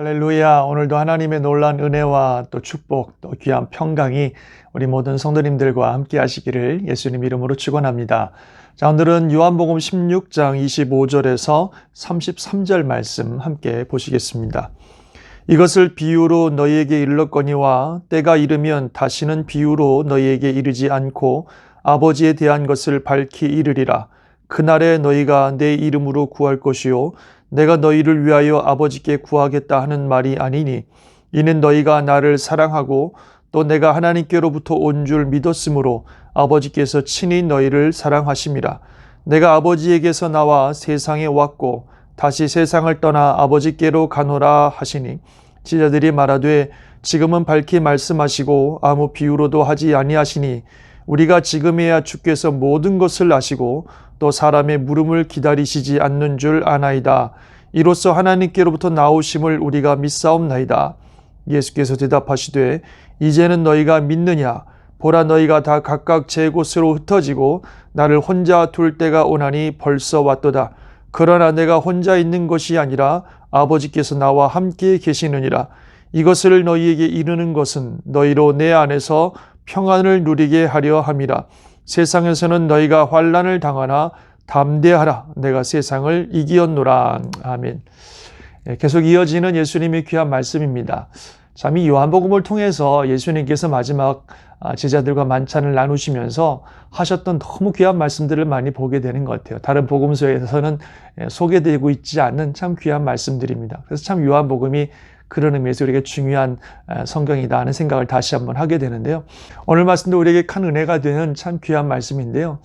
할렐루야. 오늘도 하나님의 놀란 은혜와 또 축복, 또 귀한 평강이 우리 모든 성도님들과 함께 하시기를 예수님 이름으로 축원합니다. 자, 오늘은 요한복음 16장 25절에서 33절 말씀 함께 보시겠습니다. 이것을 비유로 너희에게 일렀거니와 때가 이르면 다시는 비유로 너희에게 이르지 않고 아버지에 대한 것을 밝히 이르리라. 그날에 너희가 내 이름으로 구할 것이요 내가 너희를 위하여 아버지께 구하겠다 하는 말이 아니니 이는 너희가 나를 사랑하고 또 내가 하나님께로부터 온 줄 믿었으므로 아버지께서 친히 너희를 사랑하심이라 내가 아버지에게서 나와 세상에 왔고 다시 세상을 떠나 아버지께로 가노라 하시니 지자들이 말하되 지금은 밝히 말씀하시고 아무 비유로도 하지 아니하시니 우리가 지금에야 주께서 모든 것을 아시고 또 사람의 물음을 기다리시지 않는 줄 아나이다. 이로써 하나님께로부터 나오심을 우리가 믿사옵나이다. 예수께서 대답하시되 이제는 너희가 믿느냐 보라 너희가 다 각각 제 곳으로 흩어지고 나를 혼자 둘 때가 오나니 벌써 왔도다. 그러나 내가 혼자 있는 것이 아니라 아버지께서 나와 함께 계시느니라. 이것을 너희에게 이르는 것은 너희로 내 안에서 평안을 누리게 하려 함이라. 세상에서는 너희가 환란을 당하나 담대하라. 내가 세상을 이기었노라. 아멘. 예, 계속 이어지는 예수님의 귀한 말씀입니다. 참, 이 요한복음을 통해서 예수님께서 마지막 아, 제자들과 만찬을 나누시면서 하셨던 너무 귀한 말씀들을 많이 보게 되는 것 같아요. 다른 복음서에서는 예, 소개되고 있지 않는 참 귀한 말씀들입니다. 그래서 참 요한복음이 그런 의미에서 우리에게 중요한 아, 성경이다 하는 생각을 다시 한번 하게 되는데요. 오늘 말씀도 우리에게 큰 은혜가 되는 참 귀한 말씀인데요.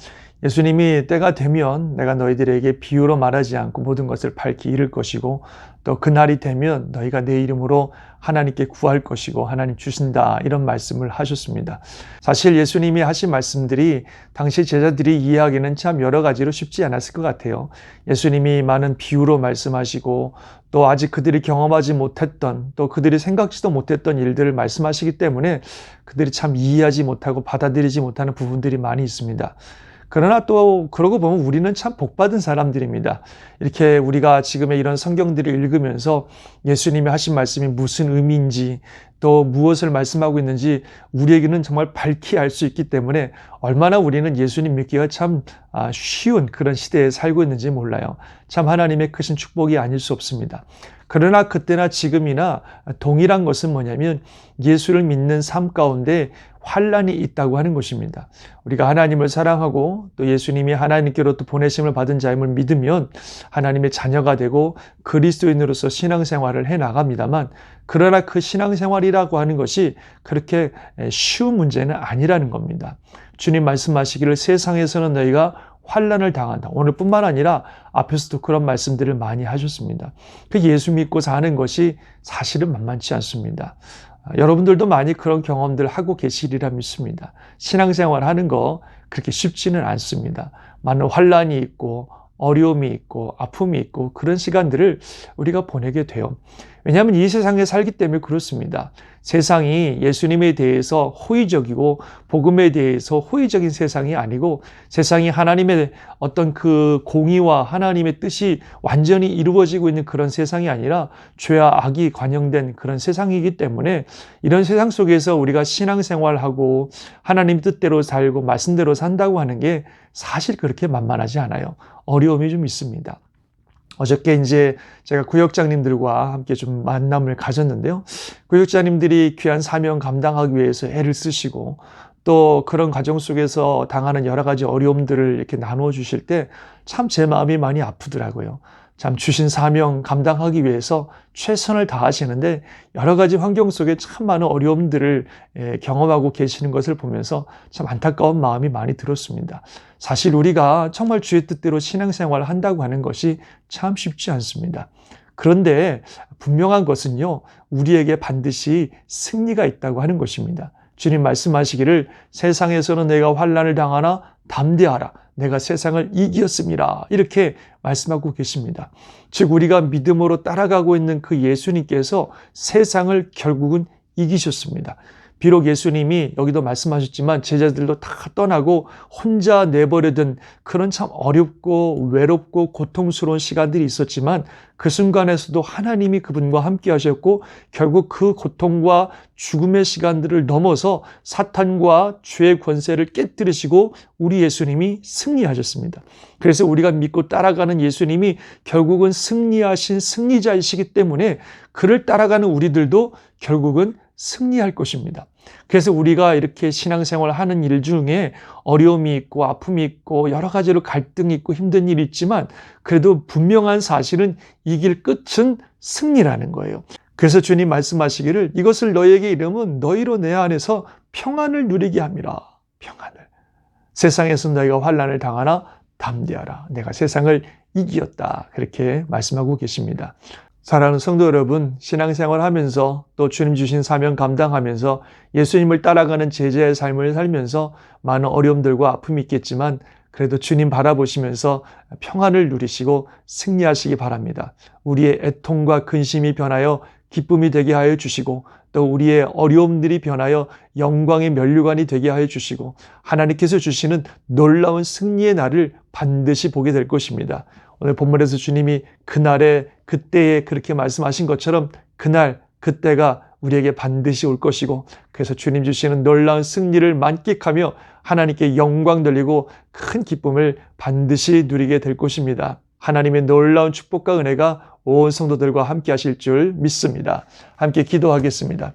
예수님이 때가 되면 내가 너희들에게 비유로 말하지 않고 모든 것을 밝히 이룰 것이고 또 그날이 되면 너희가 내 이름으로 하나님께 구할 것이고 하나님 주신다 이런 말씀을 하셨습니다. 사실 예수님이 하신 말씀들이 당시 제자들이 이해하기는 참 여러 가지로 쉽지 않았을 것 같아요. 예수님이 많은 비유로 말씀하시고 또 아직 그들이 경험하지 못했던 또 그들이 생각지도 못했던 일들을 말씀하시기 때문에 그들이 참 이해하지 못하고 받아들이지 못하는 부분들이 많이 있습니다. 그러나 또 그러고 보면 우리는 참 복받은 사람들입니다. 이렇게 우리가 지금의 이런 성경들을 읽으면서 예수님이 하신 말씀이 무슨 의미인지 또 무엇을 말씀하고 있는지 우리에게는 정말 밝히 알 수 있기 때문에 얼마나 우리는 예수님 믿기가 참 아, 쉬운 그런 시대에 살고 있는지 몰라요. 참 하나님의 크신 축복이 아닐 수 없습니다. 그러나 그때나 지금이나 동일한 것은 뭐냐면 예수를 믿는 삶 가운데 환란이 있다고 하는 것입니다. 우리가 하나님을 사랑하고 또 예수님이 하나님께로 또 보내심을 받은 자임을 믿으면 하나님의 자녀가 되고 그리스도인으로서 신앙생활을 해 나갑니다만 그러나 그 신앙생활이 라고 하는 것이 그렇게 쉬운 문제는 아니라는 겁니다. 주님 말씀하시기를 세상에서는 너희가 환란을 당한다. 오늘뿐만 아니라 앞에서도 그런 말씀들을 많이 하셨습니다. 그 예수 믿고 사는 것이 사실은 만만치 않습니다. 여러분들도 많이 그런 경험들 하고 계시리라 믿습니다. 신앙생활 하는 거 그렇게 쉽지는 않습니다. 많은 환란이 있고 어려움이 있고 아픔이 있고 그런 시간들을 우리가 보내게 돼요. 왜냐하면 이 세상에 살기 때문에 그렇습니다. 세상이 예수님에 대해서 호의적이고 복음에 대해서 호의적인 세상이 아니고 세상이 하나님의 어떤 그 공의와 하나님의 뜻이 완전히 이루어지고 있는 그런 세상이 아니라 죄와 악이 관영된 그런 세상이기 때문에 이런 세상 속에서 우리가 신앙생활하고 하나님 뜻대로 살고 말씀대로 산다고 하는 게 사실 그렇게 만만하지 않아요. 어려움이 좀 있습니다. 어저께 이제 제가 구역장님들과 함께 좀 만남을 가졌는데요. 구역장님들이 귀한 사명 감당하기 위해서 애를 쓰시고 또 그런 과정 속에서 당하는 여러 가지 어려움들을 이렇게 나누어 주실 때 참 제 마음이 많이 아프더라고요. 참 주신 사명 감당하기 위해서 최선을 다하시는데 여러 가지 환경 속에 참 많은 어려움들을 예, 경험하고 계시는 것을 보면서 참 안타까운 마음이 많이 들었습니다. 사실 우리가 정말 주의 뜻대로 신앙생활을 한다고 하는 것이 참 쉽지 않습니다. 그런데 분명한 것은요, 우리에게 반드시 승리가 있다고 하는 것입니다. 주님 말씀하시기를 세상에서는 내가 환란을 당하나 담대하라. 내가 세상을 이기었습니다. 이렇게 말씀하고 계십니다. 즉, 우리가 믿음으로 따라가고 있는 그 예수님께서 세상을 결국은 이기셨습니다. 비록 예수님이 여기도 말씀하셨지만 제자들도 다 떠나고 혼자 내버려둔 그런 참 어렵고 외롭고 고통스러운 시간들이 있었지만 그 순간에서도 하나님이 그분과 함께 하셨고 결국 그 고통과 죽음의 시간들을 넘어서 사탄과 죄의 권세를 깨뜨리시고 우리 예수님이 승리하셨습니다. 그래서 우리가 믿고 따라가는 예수님이 결국은 승리하신 승리자이시기 때문에 그를 따라가는 우리들도 결국은 승리할 것입니다. 그래서 우리가 이렇게 신앙생활 하는 일 중에 어려움이 있고 아픔이 있고 여러 가지로 갈등이 있고 힘든 일이 있지만 그래도 분명한 사실은 이 길 끝은 승리라는 거예요. 그래서 주님 말씀하시기를 이것을 너에게 이름은 너희로 내 안에서 평안을 누리게 함이라. 평안을. 세상에서 너희가 환란을 당하나 담대하라. 내가 세상을 이기었다. 그렇게 말씀하고 계십니다. 사랑하는 성도 여러분, 신앙생활 하면서 또 주님 주신 사명 감당하면서 예수님을 따라가는 제자의 삶을 살면서 많은 어려움들과 아픔이 있겠지만 그래도 주님 바라보시면서 평안을 누리시고 승리하시기 바랍니다. 우리의 애통과 근심이 변하여 기쁨이 되게 하여 주시고 또 우리의 어려움들이 변하여 영광의 면류관이 되게 하여 주시고 하나님께서 주시는 놀라운 승리의 날을 반드시 보게 될 것입니다. 오늘 본문에서 주님이 그날에 그때에 그렇게 말씀하신 것처럼 그날 그때가 우리에게 반드시 올 것이고 그래서 주님 주시는 놀라운 승리를 만끽하며 하나님께 영광 돌리고 큰 기쁨을 반드시 누리게 될 것입니다. 하나님의 놀라운 축복과 은혜가 온 성도들과 함께 하실 줄 믿습니다. 함께 기도하겠습니다.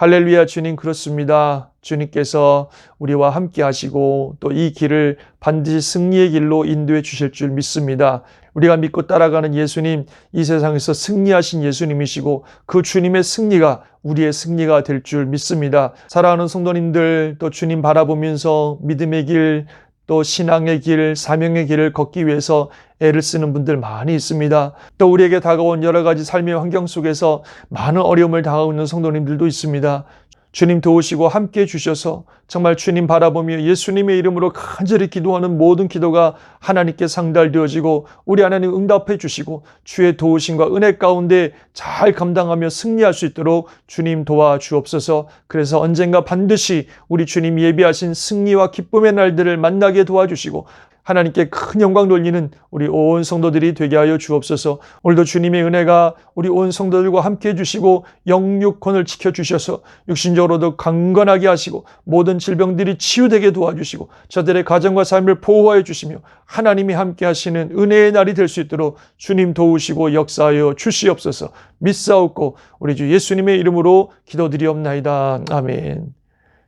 할렐루야 주님 그렇습니다. 주님께서 우리와 함께 하시고 또 이 길을 반드시 승리의 길로 인도해 주실 줄 믿습니다. 우리가 믿고 따라가는 예수님, 이 세상에서 승리하신 예수님이시고 그 주님의 승리가 우리의 승리가 될 줄 믿습니다. 사랑하는 성도님들 또 주님 바라보면서 믿음의 길, 또 신앙의 길, 사명의 길을 걷기 위해서 애를 쓰는 분들 많이 있습니다. 또 우리에게 다가온 여러 가지 삶의 환경 속에서 많은 어려움을 당하고 있는 성도님들도 있습니다. 주님 도우시고 함께 해주셔서 정말 주님 바라보며 예수님의 이름으로 간절히 기도하는 모든 기도가 하나님께 상달되어지고 우리 하나님 응답해 주시고 주의 도우심과 은혜 가운데 잘 감당하며 승리할 수 있도록 주님 도와 주옵소서. 그래서 언젠가 반드시 우리 주님 예비하신 승리와 기쁨의 날들을 만나게 도와주시고 하나님께 큰 영광 돌리는 우리 온 성도들이 되게 하여 주옵소서. 오늘도 주님의 은혜가 우리 온 성도들과 함께 해 주시고 영육권을 지켜 주셔서 육신적으로도 강건하게 하시고 모든 질병들이 치유되게 도와주시고 저들의 가정과 삶을 보호하여 주시며 하나님이 함께 하시는 은혜의 날이 될 수 있도록 주님 도우시고 역사하여 주시옵소서. 믿사옵고 우리 주 예수님의 이름으로 기도드리옵나이다. 아멘.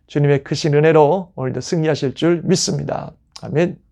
주님의 크신 은혜로 오늘도 승리하실 줄 믿습니다. 아멘.